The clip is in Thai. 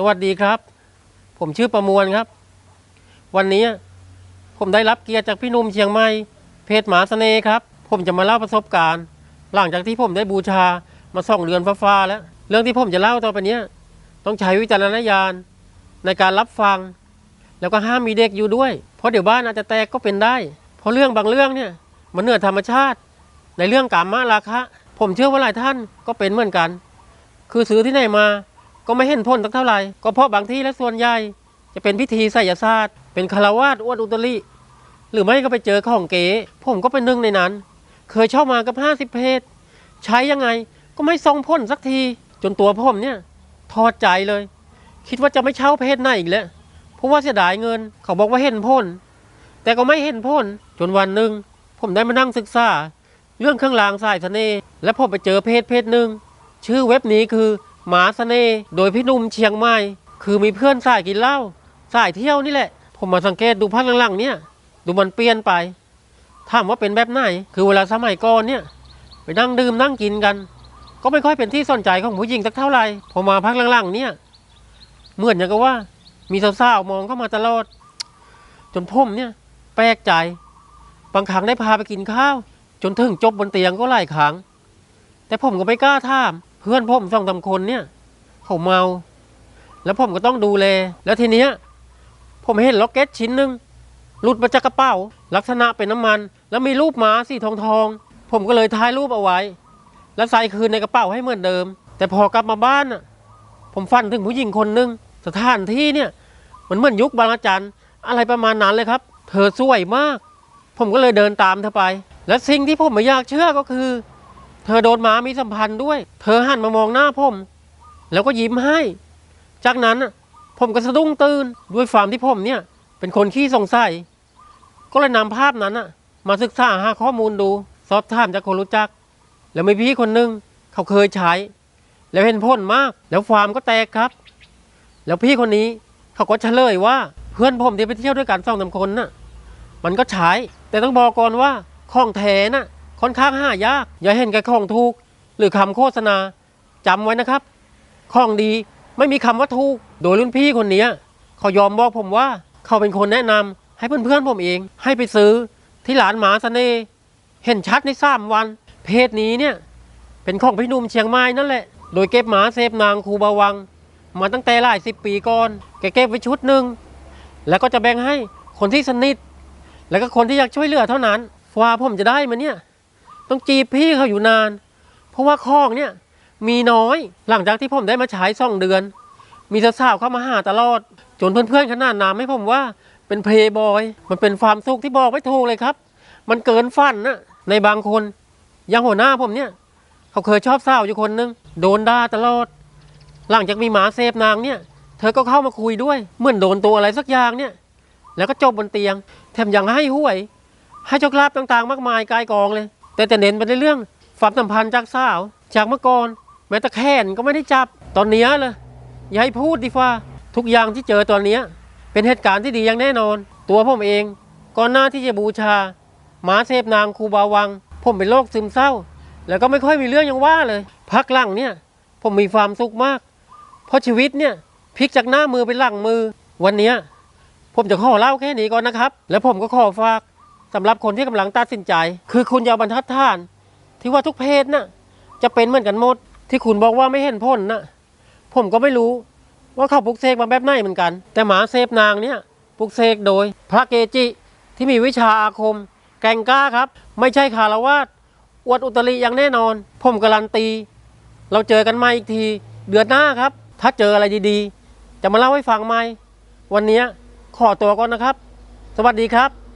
สวัสดีครับ ผมชื่อประมวลครับ วันนี้ผมได้รับเกียรติจากพี่นุ่มเชียงใหม่เพจหมาเสน่ห์ครับ ผมจะมาเล่าประสบการณ์ หลังจากที่ผมได้บูชามาส่องเรือนฟ้าๆแล้ว เรื่องที่ผมจะเล่าต่อไปนี้ต้องใช้วิจารณญาณในการรับฟัง แล้วก็ห้ามมีเด็กอยู่ด้วย เพราะเดี๋ยวบ้านอาจจะแตกก็เป็นได้ เพราะเรื่องบางเรื่องเนี่ยมันเหนือธรรมชาติ ในเรื่องกามราคะ ผมเชื่อว่าหลายท่านก็เป็นเหมือนกัน คือซื้อที่ไหนมา ก็ไม่เห็นผลสักเท่าไหร่ ก็เพราะบางที่และส่วนใหญ่ จะเป็นพิธีไสยศาสตร์ เป็นคารวาสอวดอุตริหรือไม่ก็ไปเจอของเก๋ผมก็เป็นหนึ่งในนั้น เคยเช่ามากับ50เพศใช้ยังไงก็ไม่ทรงพ้นสักที จนตัวผมเนี่ยทอดใจเลย คิดว่าจะไม่เช่าเพศไหนอีกแล้วเพราะว่าเสียดายเงิน เขาบอกว่าเห็นพ้นแต่ก็ไม่เห็นพ้นจนวันหนึ่งผมได้มานั่งศึกษา เรื่องเครื่องรางสายเสน่ห์และผมไปเจอเพจเพจหนึ่งชื่อเว็บนี้คือ หมาเสน่ห์โดยพี่นุ่มเชียงใหม่ คือมีเพื่อนสายกินเหล้าสายเที่ยวนี่แหละ ผมมาสังเกตดูพักหลังๆเนี่ย ดูมันเปลี่ยนไปถามว่าเป็นแบบไหน คือเวลาสมัยก่อนเนี่ย ไปนั่งดื่มนั่งกินกัน ก็ไม่ค่อยเป็นที่สนใจของผู้หญิงสักเท่าไหร่พอมาพักหลังๆเนี่ยเหมือนอย่างกับว่า มีสาวๆมองเข้ามาตลอด จนผมเนี่ย แปลกใจ บางครั้งได้พาไปกินข้าว จนถึงจบบนเตียงก็หลายครั้งแต่ผมก็ไม่กล้าถาม เพื่อนผมสองสาคนเนี่ย เขาเมา แล้วผมก็ต้องดูแล แล้วทีเนี้ย ผมเห็นล็อกเก็ตชิ้นหนึ่งหลุดมาจากกระเป๋า ลักษณะเป็นน้ำมัน แล้วมีรูปหมาสีทองทองๆผมก็เลยถ่ายรูปเอาไว้ แล้วใส่คืนในกระเป๋าให้เหมือนเดิม แต่พอกลับมาบ้านน่ะ ผมฝันถึงผู้หญิงคนหนึ่งสถานที่เนี่ย มันเหมือนยุคบางอาจารย์อะไรประมาณนั้นเลยครับ เธอสวยมาก ผมก็เลยเดินตามเธอไป และสิ่งที่ผมไม่อยากเชื่อก็คือ เธอโดนหมามีสัมพันธ์ด้วย เธอหันมามองหน้าผม แล้วก็ยิ้มให้ จากนั้นน่ะผมก็สะดุ้งตื่นด้วยความที่ผมเนี่ย เป็นคนขี้สงสัย ก็เลยนำภาพนั้นน่ะมาศึกษาหาข้อมูลดู สอบถามจากคนรู้จัก แล้วมีพี่คนหนึงเขาเคยใช้ แล้วเห็นผลมาก แล้วฟาร์มก็แตกครับ แล้วพี่คนนี้เขาก็เฉลยว่าเพื่อนผมที่ไปเที่ยวด้วยกันสองสามคนน่ะ มันก็ใช้ แต่ต้องบอกก่อนว่าของแท้น่ะ ค่อนข้างหายาก อย่าเห็นแก่ของถูก หรือคำโฆษณาจำไว้นะครับ ของดีไม่มีคำว่าถูก โดยรุ่นพี่คนนี้เขายอมบอกผมว่าเขาเป็นคนแนะนำให้เพื่อนๆผมเอง ให้ไปซื้อที่ร้านหมาสเสน่เห็นชัดในสามวัน เพจนี้เนี่ยเป็นของพี่นุ่มเชียงใหม่นั่นแหละ โดยเก็บหมาเซฟนางครูบาวัง มาตั้งแต่หลายสิบปีก่อนแกเก็บไว้ชุดหนึ่งแล้วก็จะแบ่งให้คนที่สนิท แล้วก็คนที่อยากช่วยเหลือเท่านั้นว่าผมจะได้มันเนี่ย ต้องจีบพี่เขาอยู่นาน เพราะว่าข้องเนี่ยมีน้อยหลังจากที่ผมได้มาใช้สองเดือน มีสาวๆเข้ามาหาตลอด จนเพื่อนๆขนาดนามให้ผมว่าเป็นเพย์บอย มันเป็นความสุขที่บอกไม่ถูกเลยครับ มันเกินฝันนะในบางคนอยังหัวหน้าผมเนี่ย เขาเคยชอบสาวอยู่คนนึง โดนด่าตลอด หลังจากมีหมาเซฟนางเนี่ย เธอก็เข้ามาคุยด้วย เหมือนโดนตัวอะไรสักอย่างเนี่ย แล้วก็จบบนเตียง แถมยังให้ห้วย ให้โชคลาภต่างๆ มากมายกายกองเลย แต่แต่เน้นไปในเรื่องความสัมพันธ์จากสาว จากเมื่อก่อน แม้แต่แขนก็ไม่ได้จับตอนนี้เลยอย่าให้พูดดีฟ้าทุกอย่างที่เจอตอนนี้เป็นเหตุการณ์ที่ดีอย่างแน่นอน ตัวผมเอง ก่อนหน้าที่จะบูชาหมาเทพนางครูบาวัง ผมเป็นโรคซึมเศร้า แล้วก็ไม่ค่อยมีเรื่องอยังว่าเลย พักหลังเนี่ยผมมีความสุขมาก เพราะชีวิตเนี่ยพลิกจากหน้ามือเป็นหลังมือ วันนี้ผมจะขอเล่าแค่นี้ก่อนนะครับ แล้วผมก็ขอฝาก สำหรับคนที่กำลังตัดสินใจ คือคุณยาวบรรทัดฐาน ที่ว่าทุกเพศน่ะจะเป็นเหมือนกันหมด ที่คุณบอกว่าไม่เห็นผลน่ะผมก็ไม่รู้ว่าเขาปลุกเสกมาแบบไหนเหมือนกัน แต่หมาเซฟนางเนี่ยปลุกเสกโดย พระเกจิที่มีวิชาอาคม แกงกล้าครับ ไม่ใช่คารวาสอวดอุตริอย่างแน่นอน ผมการันตี เราเจอกันใหมาอีกที เดือนหน้าครับ ถ้าเจออะไรดีๆ จะมาเล่าให้ฟังไหมวันนี้ขอตัวก่อนนะครับ สวัสดีครับ